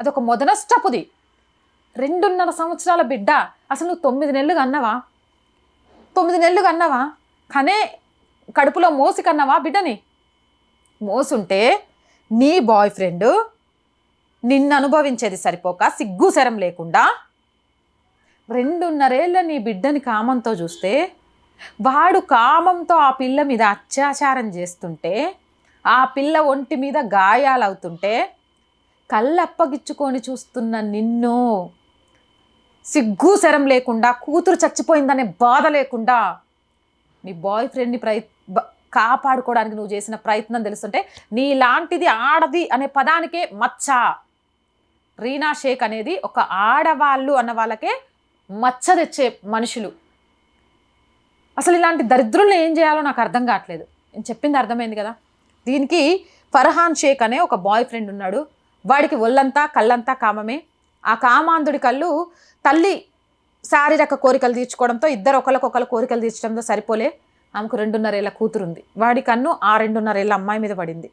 అదొక మొదనష్టపుది రెండున్నర సంవత్సరాల బిడ్డ. అసలు నువ్వు తొమ్మిది నెలలు కన్నావా తొమ్మిది నెలలు కన్నావా కనే కడుపులో మోసి కన్నావా బిడ్డని? మోసుంటే నీ బాయ్ ఫ్రెండ్ నిన్ను అనుభవించేది సరిపోక సిగ్గు శరం లేకుండా రెండున్నరేళ్ళ నీ బిడ్డని కామంతో చూస్తే వాడు కామంతో ఆ పిల్ల మీద అత్యాచారం చేస్తుంటే ఆ పిల్ల ఒంటి మీద గాయాలవుతుంటే కళ్ళప్పగిచ్చుకొని చూస్తున్న నిన్ను సిగ్గు శరం లేకుండా కూతురు చచ్చిపోయిందనే బాధ లేకుండా నీ బాయ్ ఫ్రెండ్ని ప్రయ కాపాడుకోవడానికి నువ్వు చేసిన ప్రయత్నం తెలుస్తుంటే నీలాంటిది ఆడది అనే పదానికే మచ్చ. రీనా షేక్ అనేది ఒక ఆడవాళ్ళు అన్న వాళ్ళకే మచ్చ తెచ్చే మనుషులు. అసలు ఇలాంటి దరిద్రుల్ని ఏం చేయాలో నాకు అర్థం కావట్లేదు. నేను చెప్పింది అర్థమైంది కదా? దీనికి ఫర్హాన్ షేక్ అనే ఒక బాయ్ ఫ్రెండ్ ఉన్నాడు. వాడికి ఒళ్ళంతా కళ్ళంతా కామమే. ఆ కామాంధుడి కళ్ళు తల్లి శారీరక కోరికలు తీర్చుకోవడంతో ఇద్దరు ఒకరికొకరు కోరికలు తీర్చడంతో సరిపోలే. ఆమెకు రెండున్నరేళ్ళ కూతురుంది. వాడి కన్ను ఆ రెండున్నరేళ్ళ అమ్మాయి మీద పడింది.